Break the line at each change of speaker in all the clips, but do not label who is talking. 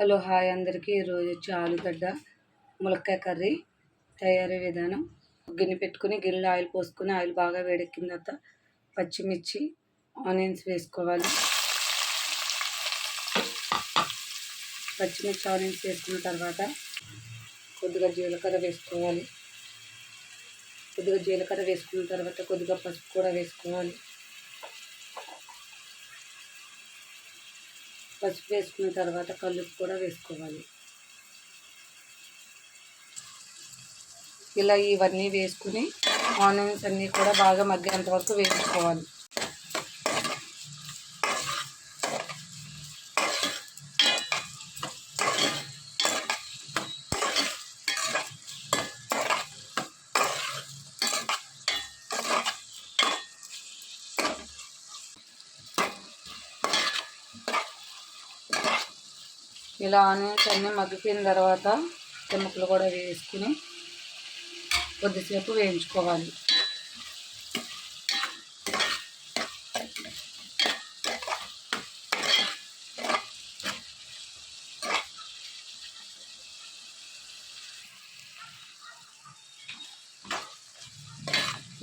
Hello hi అందరికీ. ఈరోజు వచ్చి ఆలుగడ్డ ములక్కాయ కర్రీ తయారీ విధానం. గిన్నె పెట్టుకుని గిన్నెలో ఆయిల్ పోసుకుని ఆయిల్ బాగా వేడెక్కిన తర్వాత పచ్చిమిర్చి ఆనియన్స్ వేసుకోవాలి. పచ్చిమిర్చి ఆనియన్స్ వేసుకున్న తర్వాత కొద్దిగా జీలకర్ర వేసుకోవాలి. కొద్దిగా జీలకర్ర వేసుకున్న తర్వాత కొద్దిగా పసుపు కూడా వేసుకోవాలి. పసుపు వేసుకున్న తర్వాత కలుపు కూడా వేసుకోవాలి. ఇలా ఇవన్నీ వేసుకుని ఆనియన్స్ అన్నీ కూడా బాగా మగ్గేంత వరకు వేసుకోవాలి ఇలా ఆనియన్స్ అన్నీ మగ్గిపోయిన తర్వాత ముక్కలు కూడా వేసుకుని కొద్దిసేపు వేయించుకోవాలి.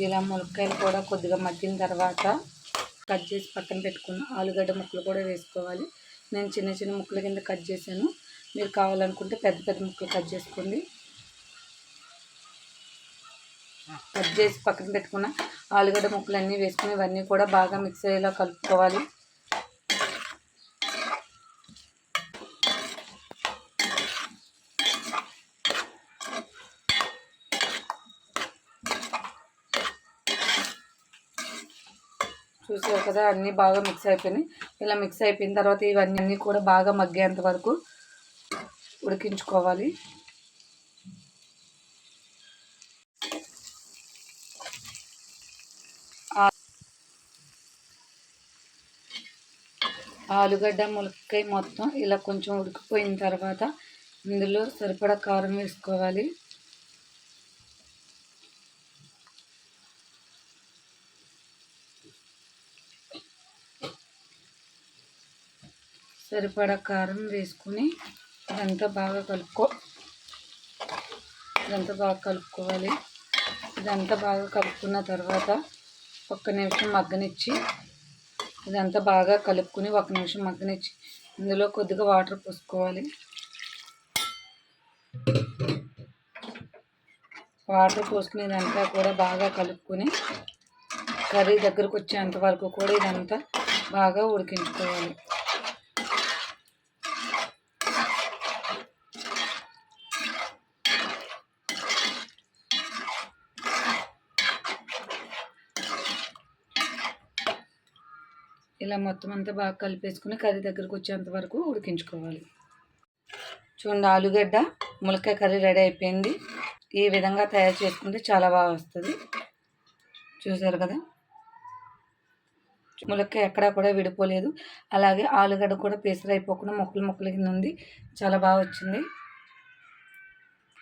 ఇలా ములక్కాయలు కూడా కొద్దిగా మగ్గిన తర్వాత కట్ చేసి పక్కన పెట్టుకున్న ఆలుగడ్డ ముక్కలు కూడా వేసుకోవాలి. నేను చిన్న చిన్న ముక్కల కింద కట్ చేశాను. మీరు కావాలనుకుంటే పెద్ద పెద్ద ముక్కలు కట్ చేసుకోండి. కట్ చేసి పక్కన పెట్టుకున్న ఆలుగడ్డ ముక్కలు అన్నీ వేసుకుని ఇవన్నీ కూడా బాగా మిక్స్ అయ్యేలా కలుపుకోవాలి. చూసారు కదా అన్నీ బాగా మిక్స్ అయిపోయినాయి. ఇలా మిక్స్ అయిపోయిన తర్వాత ఇవన్నీ అన్నీ కూడా బాగా మగ్గేంత వరకు ఉడికించుకోవాలి. ఆలుగడ్డ ములక్కాయ మొత్తం ఇలా కొంచెం ఉడికిపోయిన తర్వాత ఇందులో సరిపడా కారం వేసుకోవాలి. సరిపడా కారం వేసుకుని ఇదంతా బాగా కలుపుకో. ఇదంతా బాగా కలుపుకోవాలి. ఇదంతా బాగా కలుపుకున్న తర్వాత ఒక్క నిమిషం మగ్గనిచ్చి ఇదంతా బాగా కలుపుకుని ఒక నిమిషం మగ్గనిచ్చి ఇందులో కొద్దిగా వాటర్ పోసుకోవాలి. వాటర్ పోసుకుని ఇదంతా కూడా బాగా కలుపుకొని కర్రీ దగ్గరకు వచ్చేంత వరకు కూడా ఇదంతా బాగా ఉడికించుకోవాలి. ఇలా మొత్తం అంతా బాగా కలిపేసుకుని కర్రీ దగ్గరకు వచ్చేంత వరకు ఉడికించుకోవాలి. చూడండి ఆలుగడ్డ ములక్కాయ కర్రీ రెడీ అయిపోయింది. ఈ విధంగా తయారు చేసుకుంటే చాలా బాగా వస్తుంది. చూసారు కదా? ములక్కాయ ఎక్కడా కూడా విడిపోలేదు. అలాగే ఆలుగడ్డ కూడా పేసర్ అయిపోకుండా ముక్కలు ముక్కలు కింద ఉంది. చాలా బాగా వచ్చింది.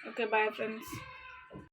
Okay bye friends.